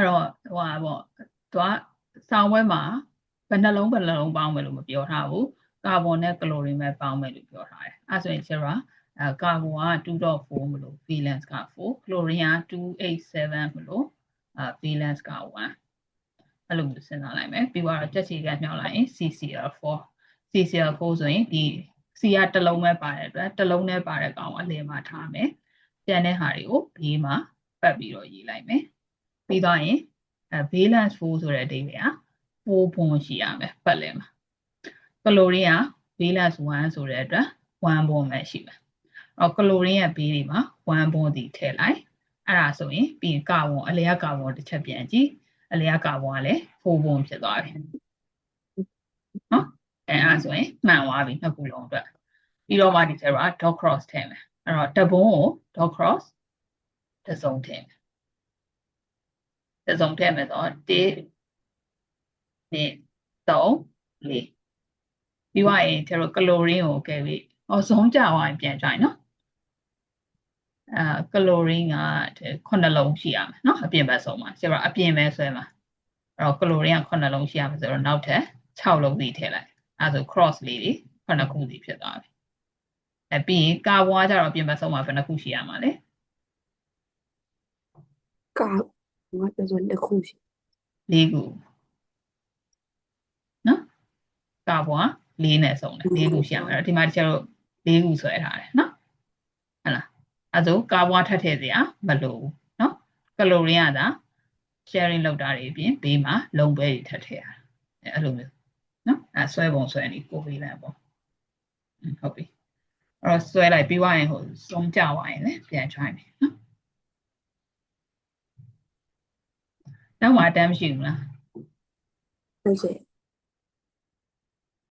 အဲ့တော့ဟိုဟာပေါ့သူကစောင်းဝဲမှာဘယ်နှလုံးဘယ်နှလုံးပေါင်းမယ်လို့မပြောထားဘူးကာဗွန်နဲ့ကလိုရီပဲပေါင်းမယ်လို့ပြောထားတယ်အဲ့ဆိုရင်ကျတော့အဲကာဗွန်က2.4မလို့ valence က4ကလိုရီက287မလို့အဲ valence က1အဲ့လိုမျိုးစဉ်းစားလိုက်မယ်ပြီးတော့တက်ချီကမြောက်လိုက်ရင် CCl4 CCl4 ဆိုရင်ဒီ C ကတစ်လုံးပဲပါတဲ့အတွက်တစ်လုံးနဲ့ပါတဲ့ကောင်အလယ်မှာထားမယ်ကျန်တဲ့ဟာတွေကိုဘေးမှာပတ်ပြီးတော့ရေးလိုက်မယ် ပြီးတော့ရင်အဲ valence 4ဆိုတဲ့အဓိပ္ပာယ်က4ဘွန်ရှိရမယ်ပတ်လည်မှာကလိုရီက valence 1ဆိုတဲ့အတွက်1ဘွန်ပဲရှိမယ်အော်ကလိုရီရဲ့ဘေးတွေမှာ1ဘွန်ဒီထည့်လိုက်အဲ့ဒါဆိုရင်ပြီးရင်ကာဗွန်အလယ်ကကာဗွန်တစ်ချက်ပြန်ကြည့်အလယ်ကကာဗွန်ကလည်း4ဘွန်ဖြစ်သွားပြီနော်အဲအဲ့ဒါဆိုရင်မှန်သွားပြီနှစ်ခုလုံးအတွက်ပြီးတော့မှဒီကျတော့ dot cross ထည့်မယ်အဲ့တော့တဘုံကို dot cross တစ်စုံထည့်မယ် တစ်စုံထည့်မယ်ဆိုတော့1 2 3 4ပြီးွားရင်ကျတော့ကလိုရင်းကိုကဲပြီးဟောဆုံးကြသွားရင်ပြန်ကြိုင်နော်အဲကလိုရင်းက9လုံးရှိရမယ်နော်အပြင်ဘက်ဆုံးမှာကျတော့အပြင်ပဲဆွဲမှာအဲ့တော့ကလိုရင်းက9လုံးရှိရမယ်ဆိုတော့နောက်ထပ်6လုံးစီထည့်လိုက်အဲဆို cross လေးတွေ9ခုစီဖြစ်သွားပြီအဲပြီးရင်ကာဘွားကျတော့အပြင်ဘက်ဆုံးမှာဘယ်နှခုရှိရမှာလဲကာ ငါပြောဆိုလက်ခုရှိ၄ခုနော်ကာဘွား၄နဲ့ဆုံးတယ်၄ခုရှိရမှာအဲ့တော့ဒီမှာတချို့၄ခုဆွဲထားတယ်နော်ဟုတ်လားအဲဆိုကာဘွားထပ်ထည့်စရာမလိုဘူးနော်ကလိုရီကသာ sharing လောက်တာတွေအပြင်ဘေးမှာလုံပဲတွေထပ်ထည့်ရတာအဲအဲ့လိုမျိုးနော်အဲဆွဲပုံဆွဲနေကိုပေးလိုက်ပေါ့อืมဟုတ်ပြီအဲ့တော့ဆွဲလိုက်ပြီးွားရင်ဟိုစုံကြသွားရင်လည်းပြန် try မယ်နော် နောက်မှာအတမ်းမရှိဘူးလားဟုတ်ကဲ့